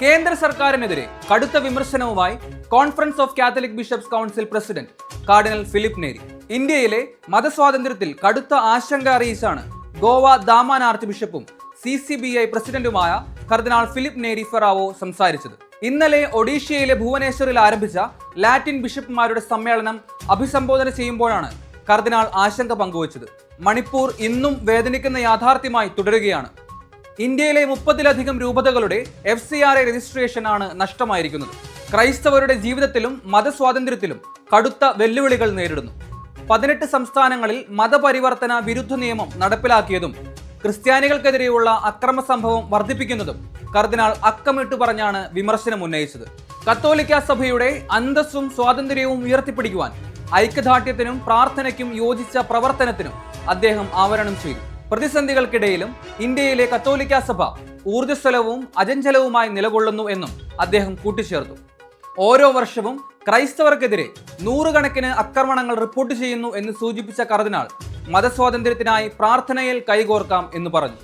കേന്ദ്ര സർക്കാരിനെതിരെ കടുത്ത വിമർശനവുമായി conference of Catholic bishops council president cardinal Philip Neri. ഇന്ത്യയിലെ മതസ്വാതന്ത്ര്യത്തിൽ കടുത്ത ആശങ്ക അറിയിച്ചാണ് ഗോവ ദാമാൻ ആർച്ച് ബിഷപ്പും സി സി ബി ഐ പ്രസിഡന്റുമായ കർദിനാൾ ഫിലിപ്പ് നേരി ഫെറാവോ സംസാരിച്ചത്. ഇന്നലെ ഒഡീഷയിലെ ഭുവനേശ്വറിൽ ആരംഭിച്ച ലാറ്റിൻ ബിഷപ്പുമാരുടെ സമ്മേളനം അഭിസംബോധന ചെയ്യുമ്പോഴാണ് കർദിനാൾ ആശങ്ക പങ്കുവച്ചത്. മണിപ്പൂർ ഇന്നും വേദനിക്കുന്ന യാഥാർത്ഥ്യമായി തുടരുകയാണ്. ഇന്ത്യയിലെ മുപ്പതിലധികം രൂപതകളുടെ F C R A registration ആണ് നഷ്ടമായിരിക്കുന്നത്. ക്രൈസ്തവരുടെ ജീവിതത്തിലും മതസ്വാതന്ത്ര്യത്തിലും കടുത്ത വെല്ലുവിളികൾ നേരിടുന്നു. പതിനെട്ട് സംസ്ഥാനങ്ങളിൽ മതപരിവർത്തന വിരുദ്ധ നിയമം നടപ്പിലാക്കിയതും ക്രിസ്ത്യാനികൾക്കെതിരെയുള്ള അക്രമ സംഭവം വർദ്ധിപ്പിക്കുന്നതും കർദിനാൾ അക്കമിട്ട് പറഞ്ഞാണ് വിമർശനം ഉന്നയിച്ചത്. കത്തോലിക്ക സഭയുടെ അന്തസ്സും സ്വാതന്ത്ര്യവും ഉയർത്തിപ്പിടിക്കുവാൻ ഐക്യദാർഢ്യത്തിനും പ്രാർത്ഥനയ്ക്കും യോജിച്ച പ്രവർത്തനത്തിനും അദ്ദേഹം ആവരണം ചെയ്തു. പ്രതിസന്ധികൾക്കിടയിലും ഇന്ത്യയിലെ കത്തോലിക്ക സഭ ഊർജസ്വലവും അജഞ്ചലവുമായി നിലകൊള്ളുന്നു എന്നും അദ്ദേഹം കൂട്ടിച്ചേർത്തു. ഓരോ വർഷവും ക്രൈസ്തവർക്കെതിരെ നൂറുകണക്കിന് ആക്രമണങ്ങൾ റിപ്പോർട്ട് ചെയ്യുന്നു എന്ന് സൂചിപ്പിച്ച കർദിനാൾ മതസ്വാതന്ത്ര്യത്തിനായി പ്രാർത്ഥനയിൽ കൈകോർക്കാം എന്ന് പറഞ്ഞു.